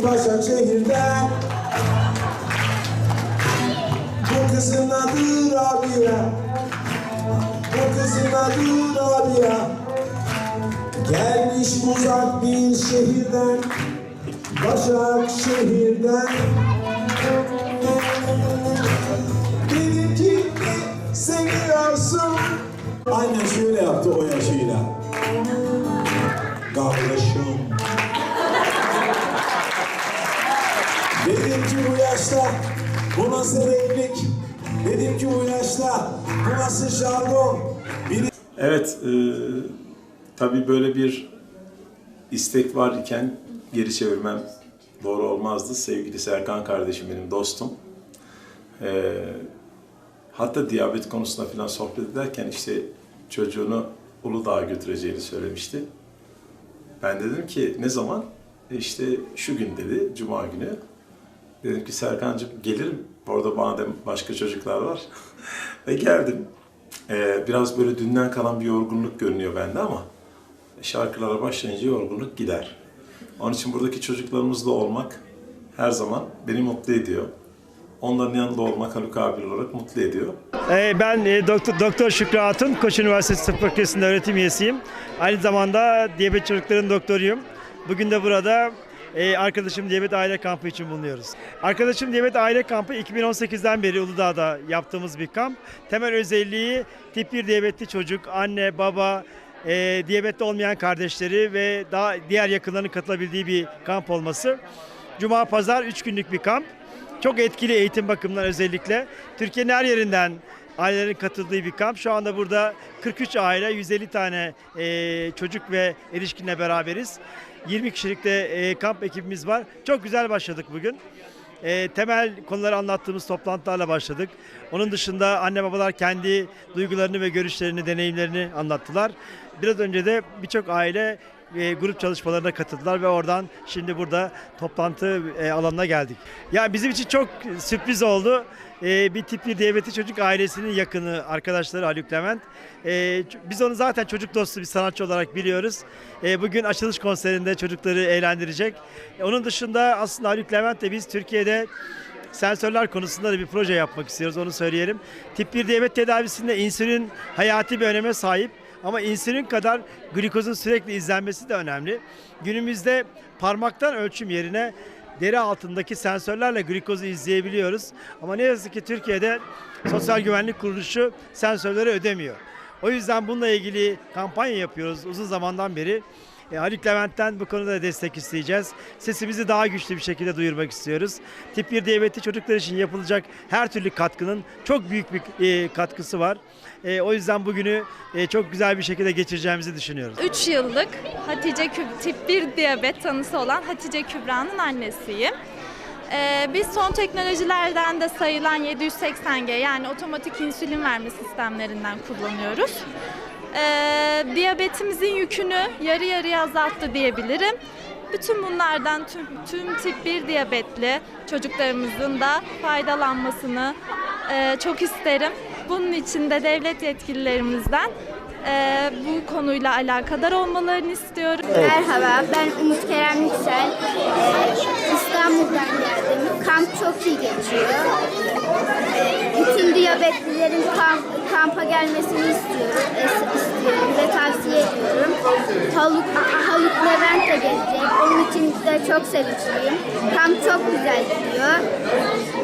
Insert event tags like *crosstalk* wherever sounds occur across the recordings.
Deli Başakşehir'den Bu kızın adı Rabia. Bu kızın adı Rabia. Gelmiş uzak bir şehirden Başakşehir'den Benimki seviyorsun Aynen şöyle yaptı o yaşıyla. Kardeşim Dedim ki bu yaşta bu nasıl evlilik? Dedim ki bu yaşta bu nasıl jargon? Biri Evet, e, tabii böyle bir istek var iken geri çevirmem doğru olmazdı. Sevgili Serkan kardeşim benim dostum. E, hatta diyabet konusunda falan sohbet ederken işte çocuğunu Uludağ'a götüreceğini söylemişti. Ben dedim ki ne zaman? E işte şu gün dedi, Cuma günü. Dedim ki Serkan'cığım gelirim. Orada madem başka çocuklar var. *laughs* Ve geldim. Ee, biraz böyle dünden kalan bir yorgunluk görünüyor bende ama şarkılara başlayınca yorgunluk gider. Onun için buradaki çocuklarımızla olmak her zaman beni mutlu ediyor. Onların yanında olmak Haluk abi olarak mutlu ediyor. Ee, Ben e, Doktor, Doktor Şükrü Hatun, Koç Üniversitesi Tıp Fakültesi'nde öğretim üyesiyim. Aynı zamanda diyabet çocukların doktoruyum. Bugün de burada e, arkadaşım diyabet aile kampı için bulunuyoruz. Arkadaşım diyabet aile kampı 2018'den beri Uludağ'da yaptığımız bir kamp. Temel özelliği tip 1 diyabetli çocuk, anne, baba, e, diyabetli olmayan kardeşleri ve daha diğer yakınlarının katılabildiği bir kamp olması. Cuma, pazar 3 günlük bir kamp. Çok etkili eğitim bakımından özellikle. Türkiye'nin her yerinden ailelerin katıldığı bir kamp. Şu anda burada 43 aile, 150 tane e, çocuk ve erişkinle beraberiz. 20 kişilik de e, kamp ekibimiz var. Çok güzel başladık bugün. E, temel konuları anlattığımız toplantılarla başladık. Onun dışında anne babalar kendi duygularını ve görüşlerini, deneyimlerini anlattılar. Biraz önce de birçok aile e, grup çalışmalarına katıldılar ve oradan şimdi burada toplantı e, alanına geldik. Ya bizim için çok sürpriz oldu. E, bir tip bir diyabetli çocuk ailesinin yakını arkadaşları Haluk Levent. E, biz onu zaten çocuk dostu bir sanatçı olarak biliyoruz. E, bugün açılış konserinde çocukları eğlendirecek. E, onun dışında aslında Haluk Levent de biz Türkiye'de sensörler konusunda da bir proje yapmak istiyoruz onu söyleyelim. Tip 1 diyabet tedavisinde insülin hayati bir öneme sahip. Ama insülin kadar glikozun sürekli izlenmesi de önemli. Günümüzde parmaktan ölçüm yerine deri altındaki sensörlerle glikozu izleyebiliyoruz. Ama ne yazık ki Türkiye'de Sosyal Güvenlik Kuruluşu sensörleri ödemiyor. O yüzden bununla ilgili kampanya yapıyoruz uzun zamandan beri. E, Haluk Levent'ten bu konuda destek isteyeceğiz. Sesimizi daha güçlü bir şekilde duyurmak istiyoruz. Tip 1 diyabetli çocuklar için yapılacak her türlü katkının çok büyük bir e, katkısı var. E, o yüzden bugünü e, çok güzel bir şekilde geçireceğimizi düşünüyoruz. 3 yıllık Hatice Küb- tip 1 diyabet tanısı olan Hatice Kübra'nın annesiyim. Ee, biz son teknolojilerden de sayılan 780G yani otomatik insülin verme sistemlerinden kullanıyoruz. Ee, diyabetimizin yükünü yarı yarıya azalttı diyebilirim. Bütün bunlardan tüm, tüm tip 1 diyabetli çocuklarımızın da faydalanmasını e, çok isterim. Bunun için de devlet yetkililerimizden e, bu konuyla alakadar olmalarını istiyorum. Merhaba, ben Umut Kerem Yüksel. Ee, İstanbul'dan geldim. Kamp çok iyi geçiyor. Ee, Bütün diyabetlilerin kamp, kampa gelmesini istiyorum, es- istiyorum ve tavsiye ediyorum. Haluk, Haluk Levent de gelecek. Onun için de çok sevinçliyim. Kamp çok güzel gidiyor.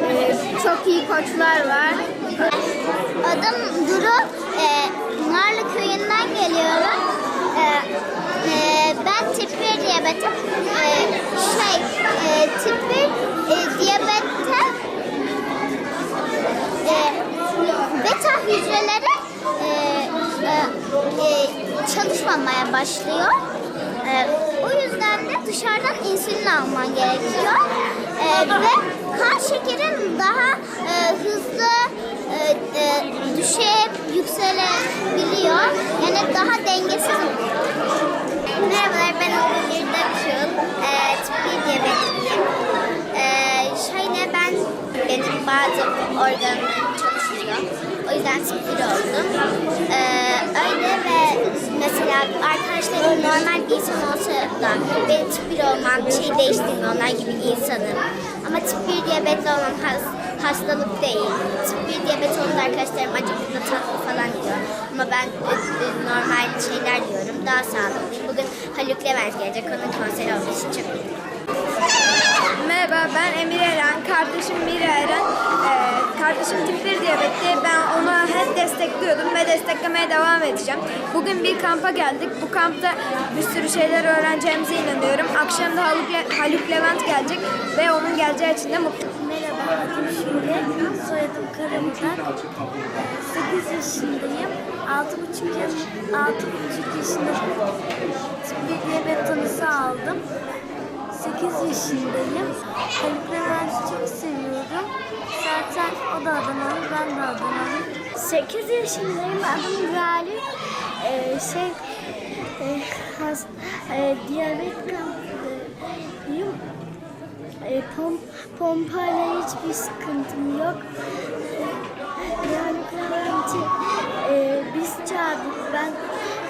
Ee, Çok iyi koçlar var. Adım Duru. E, Narlı köyünden geliyorum. E, e, ben tip 1 diyabetim. E, şey, e, tip 1 e, diyabette e, beta hücreleri e, e, e, çalışmamaya başlıyor. E, o yüzden de dışarıdan insülin alman gerekiyor. E, ve kan şekerin daha e, hızlı e, e, düşüp yükselebiliyor. Yani daha dengesiz. Merhabalar ben Ömür Dapşul. E, 1 diyabetliyim. E, şöyle ben benim bazı organlarım çalışıyor. O yüzden 1 oldum. E, öyle ve mesela arkadaşlarım normal bir insan olsa da benim tip 1 olmam şey değiştirmiyor. Onlar gibi insanım. Ama tip 1 diyabetli olmam has- hastalık değil. Tip 1 diyabet olunca arkadaşlarım acıklı tatlı falan diyor. Ama ben e, e, normal şeyler diyorum. Daha sağlıklıyım. Bugün Haluk Levent gelecek. Onun konseri olduğu için çok mutluyum. Merhaba ben Emir tip 1 diyabetli. Ben onu hep destekliyordum ve desteklemeye devam edeceğim. Bugün bir kampa geldik. Bu kampta bir sürü şeyler öğreneceğimize inanıyorum. Akşam da Haluk, Le- Haluk Levent gelecek ve onun geleceği için de mutluyum. Merhaba, adım Şule, soyadım Karamudan. 8 yaşındayım. 6,5 yaş, 6,5 yaşında bir diyabet tanısı aldım. 8 yaşındayım. Haluk Levent'i çok seviyorum. Zaten o da Adanalı, ben de Adanalıyım. 8 yaşındayım, adım Galip. Ee, şey, e, has, e, diyabet kampındayım. E, pom, pompayla hiçbir sıkıntım yok. Yani Clement'i e, biz çağırdık. Ben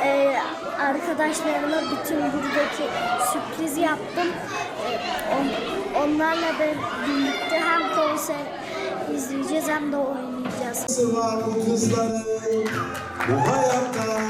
e, arkadaşlarıma bütün buradaki sürpriz yaptım. On- onlarla da birlikte hem konser izleyeceğiz hem de oynayacağız. bu kızların bu hayatta